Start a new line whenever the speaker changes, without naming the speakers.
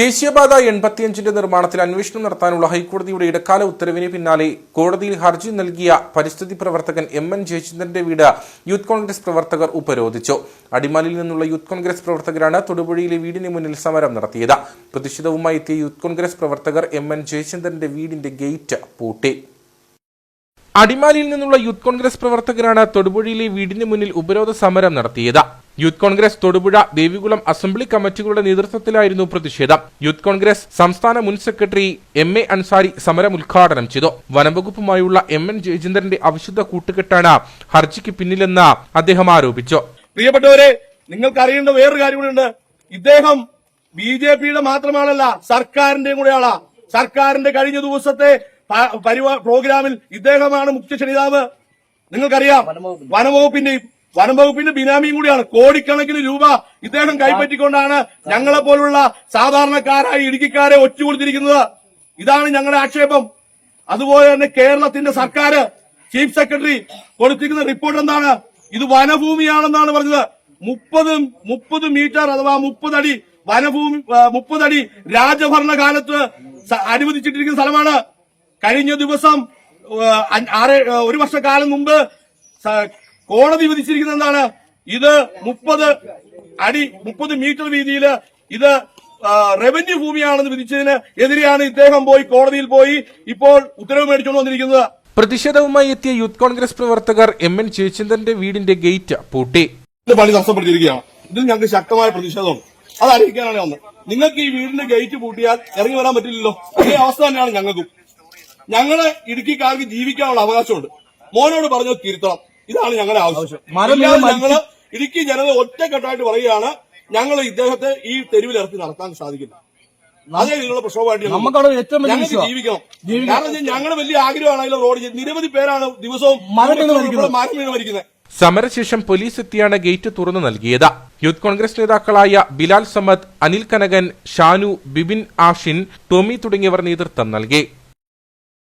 ദേശീയപാത എൺപത്തിയഞ്ചിന്റെ നിർമ്മാണത്തിൽ അന്വേഷണം നടത്താനുള്ള ഹൈക്കോടതിയുടെ ഇടക്കാല ഉത്തരവിന് പിന്നാലെ കോടതിയിൽ ഹർജി നൽകിയ പരിസ്ഥിതി പ്രവർത്തകൻ എം എൻ ജയചന്ദ്രന്റെ വീട് യൂത്ത് കോൺഗ്രസ് പ്രവർത്തകർ ഉപരോധിച്ചു. അടിമാലിയിൽ നിന്നുള്ള യൂത്ത് കോൺഗ്രസ് പ്രവർത്തകരാണ് തൊടുപുഴയിലെ വീടിന് മുന്നിൽ സമരം നടത്തിയത്. പ്രതിഷേധവുമായി എത്തിയ യൂത്ത് കോൺഗ്രസ് പ്രവർത്തകർ എം എൻ ജയചന്ദ്രന്റെ വീടിന്റെ ഗേറ്റ് പൂട്ടി. അടിമാലിയിൽ നിന്നുള്ള യൂത്ത് കോൺഗ്രസ് പ്രവർത്തകരാണ് തൊടുപുഴയിലെ വീടിന് മുന്നിൽ ഉപരോധ സമരം നടത്തിയത്. യൂത്ത് കോൺഗ്രസ് തൊടുപുഴ ദേവികുളം അസംബ്ലി കമ്മിറ്റികളുടെ നേതൃത്വത്തിലായിരുന്നു പ്രതിഷേധം. യൂത്ത് കോൺഗ്രസ് സംസ്ഥാന മുൻ സെക്രട്ടറി എം എ അൻസാരി സമരം ഉദ്ഘാടനം ചെയ്തു. വനംവകുപ്പുമായുള്ള എം എൻ ജയചന്ദ്രന്റെ അവിശുദ്ധ കൂട്ടുകെട്ടാണ് ഹർജിക്ക് പിന്നിലെന്ന് അദ്ദേഹം ആരോപിച്ചു.
പ്രിയപ്പെട്ടവരെ നിങ്ങൾക്ക് അറിയേണ്ട വേറൊരു കാര്യം കൂടിയുണ്ട് ഇദ്ദേഹം ബി ജെ പിയുടെ മാത്രമാണല്ല സർക്കാരിന്റെയും കൂടെ ആളാ. സർക്കാരിന്റെ കഴിഞ്ഞ ദിവസത്തെ പ്രോഗ്രാമിൽ ഇദ്ദേഹമാണ് മുഖ്യ ക്ഷണിതാവ്. നിങ്ങൾക്കറിയാം വനംവകുപ്പിന്റെയും വനംവകുപ്പിന്റെ ബിനാമിയും കൂടിയാണ്. കോടിക്കണക്കിന് രൂപ ഇദ്ദേഹം കൈപ്പറ്റിക്കൊണ്ടാണ് ഞങ്ങളെ പോലുള്ള സാധാരണക്കാരായ ഇടുക്കിക്കാരെ ഒറ്റുകൊടുത്തിരിക്കുന്നത്. ഇതാണ് ഞങ്ങളുടെ ആക്ഷേപം. അതുപോലെ തന്നെ കേരളത്തിന്റെ സർക്കാർ ചീഫ് സെക്രട്ടറി കൊടുത്തിരിക്കുന്ന റിപ്പോർട്ട് എന്താണ്? ഇത് വനഭൂമിയാണെന്നാണ് പറഞ്ഞത്. മുപ്പത് മുപ്പത് മീറ്റർ അഥവാ മുപ്പതടി വനഭൂമി മുപ്പതടി അടി രാജഭരണകാലത്ത് സ- അനുവദിച്ചിട്ടിരിക്കുന്ന സ്ഥലമാണ്. കഴിഞ്ഞ ദിവസം ആറ് ഒരു വർഷക്കാലം മുമ്പ് കോടതി വിധിച്ചിരിക്കുന്നത് എന്താണ്? ഇത് മുപ്പത് അടി മുപ്പത് മീറ്റർ വീതിയിൽ ഇത് റവന്യൂ ഭൂമിയാണെന്ന് വിധിച്ചതിന് എതിരെയാണ് ഇദ്ദേഹം പോയി കോടതിയിൽ പോയി ഇപ്പോൾ ഉത്തരവ് മേടിച്ചുകൊണ്ട് വന്നിരിക്കുന്നത്.
പ്രതിഷേധവുമായി എത്തിയ യൂത്ത് കോൺഗ്രസ് പ്രവർത്തകർ എം എൻ ജയചന്ദ്രന്റെ വീടിന്റെ ഗേറ്റ് പൂട്ടി.
പണി തടസ്സപ്പെടുത്തിയിരിക്കുകയാണ് ഇതിൽ ഞങ്ങൾക്ക് ശക്തമായ പ്രതിഷേധമുണ്ട്. അത് അറിയിക്കാനാണ് വന്നത്. നിങ്ങൾക്ക് ഈ വീടിന്റെ ഗേറ്റ് പൂട്ടിയാൽ ഇറങ്ങി വരാൻ പറ്റില്ലല്ലോ. ഈ അവസ്ഥ തന്നെയാണ് ഞങ്ങൾക്കും. ഞങ്ങളെ ഇടുക്കിക്കാർക്ക് ജീവിക്കാനുള്ള അവകാശമുണ്ട്. മോനോട് പറഞ്ഞു തിരുത്തണം. ഇതാണ് ഞങ്ങളുടെ ആവശ്യം. ഞങ്ങൾ ഇടുക്കി ജനത ഒറ്റക്കെട്ടായിട്ട് പറയുകയാണ് ഞങ്ങൾ ഇദ്ദേഹത്തെ ഈ തെരുവിൽ ഇറക്കി നടത്താൻ സാധിക്കില്ല. അതേ നിങ്ങളുടെ പ്രശ്നമായിട്ട് ഞങ്ങൾ-
നമുക്കവിടെ ഏറ്റവും വലിയ
ഞങ്ങൾക്ക് ജീവിക്കണം. കാരണം ഞങ്ങളുടെ വലിയ ആഗ്രഹമാണെങ്കിലും റോഡ് നിരവധി പേരാണ് ദിവസവും. മരം വീണ് മരിക്കുന്നത്.
സമരശേഷം പോലീസ് എത്തിയാണ് ഗേറ്റ് തുറന്നു നൽകിയത്. യൂത്ത് കോൺഗ്രസ് നേതാക്കളായ ബിലാൽ സമദ് അനിൽ കനകൻ ഷാനു ബിബിൻ ആഷിൻ ടോമി തുടങ്ങിയവർ നേതൃത്വം നൽകി.